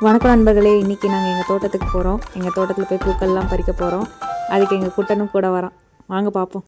வணக்கம் நண்பர்களே இன்றைக்கி நாங்கள் எங்கள் தோட்டத்துக்கு போகிறோம் எங்கள் தோட்டத்தில் போய் பூக்கள்லாம் பறிக்க போகிறோம் அதுக்கு எங்கள் குட்டனும் கூட வரோம் வாங்க பார்ப்போம்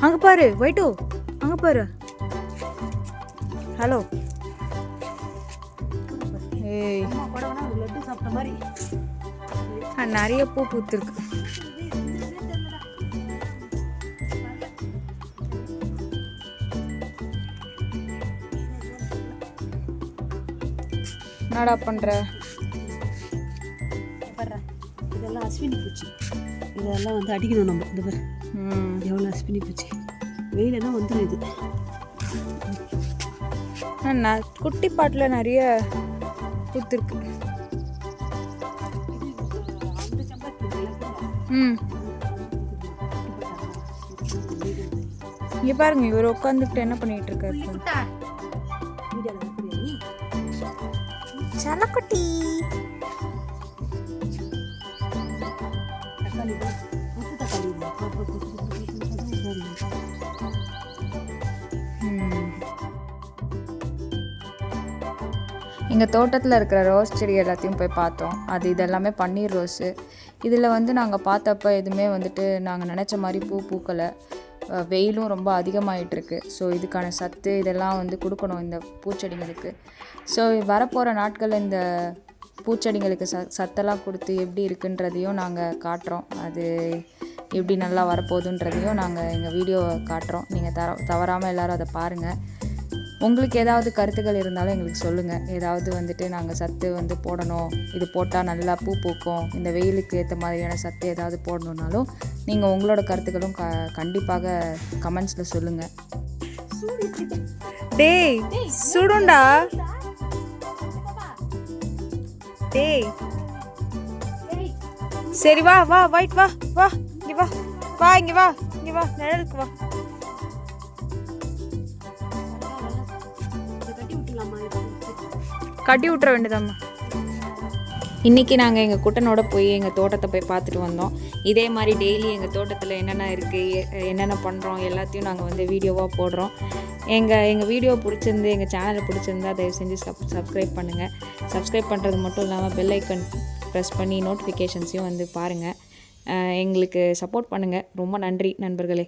அங்கே பாரு வைட்டு. அங்கே பாரு. ஹலோ ஏய். லட்டு சாப்பிட்ட மாதிரி ஆ, நிறைய பூ பூத்துருக்கு. என்னடா பண்ற? பாரு இதெல்லாம் அஸ்வினி பூச்சி. இதெல்லாம் வந்து அடிக்கணும் நம்ம. இந்த பாரு. ம். எவ்வளோ அஸ்வினி பூச்சி வெயிலெல்லாம் வந்துடும் இது ஆ, நான் குட்டி பாட்டில் நிறைய பூத்துருக்கு ம். இங்கே பாருங்க இவர் உட்காந்துக்கிட்டு என்ன பண்ணிட்டு இருக்காரு சலக்குட்டி எங்கள் தோட்டத்தில் இருக்கிற ரோஸ் செடி எல்லாத்தையும் போய் பார்த்தோம். அது இதெல்லாமே பன்னீர் ரோஸு. இதில் வந்து நாங்கள் பார்த்தப்ப எதுவுமே வந்துட்டு நாங்கள் நினச்ச மாதிரி பூ பூக்கலை. வெயிலும் ரொம்ப அதிகமாகிட்டுருக்கு ஸோ இதுக்கான சத்து இதெல்லாம் வந்து கொடுக்கணும் இந்த பூச்செடிங்களுக்கு ஸோ வரப்போகிற நாட்களில் இந்த பூச்செடிங்களுக்கு ச சத்தெல்லாம் கொடுத்து எப்படி இருக்குன்றதையும் நாங்கள் காட்டுறோம். அது எப்படி நல்லா வரப்போகுதுன்றதையும் நாங்கள் எங்கள் வீடியோ காட்டுறோம். நீங்கள் தர தவறாமல் எல்லோரும் அதை பாருங்கள் உங்களுக்கு ஏதாவது கருத்துக்கள் இருந்தாலும் எங்களுக்கு சொல்லுங்கள் ஏதாவது வந்துட்டு நாங்கள் சத்து வந்து போடணும். இது போட்டால் நல்லா பூ பூக்கும். இந்த வெயிலுக்கு ஏற்ற மாதிரியான சத்து ஏதாவது போடணுன்னாலும் நீங்கள் உங்களோட கருத்துக்களும் க கண்டிப்பாக கமெண்ட்ஸில் சொல்லுங்கள் டேய் சுடுண்டா. டேய். சரி வா வா வைட் வா வா. இங்கே வா. வா இங்கே வா. இங்கே வா. நிழலுக்கு வா. கட்டி விட்டுற வேண்டியதாம்மா. இன்றைக்கி நாங்கள் எங்கள் குட்டனோட போய் எங்கள் தோட்டத்தை போய் பார்த்துட்டு வந்தோம். இதே மாதிரி டெய்லி எங்கள் தோட்டத்தில் என்னென்ன இருக்குது என்னென்ன பண்ணுறோம் எல்லாத்தையும் நாங்கள் வந்து வீடியோவாக போடுறோம். எங்கள் எங்கள் வீடியோ பிடிச்சிருந்து எங்கள் சேனலை பிடிச்சிருந்தா தயவு செஞ்சு சப் சப்ஸ்கிரைப் பண்ணுங்கள் சப்ஸ்கிரைப் பண்ணுறது மட்டும் இல்லாமல் பெல் ஐக்கன் ப்ரெஸ் பண்ணி நோட்டிஃபிகேஷன்ஸையும் வந்து பாருங்கள் எங்களுக்கு சப்போர்ட் பண்ணுங்கள் ரொம்ப நன்றி நண்பர்களே.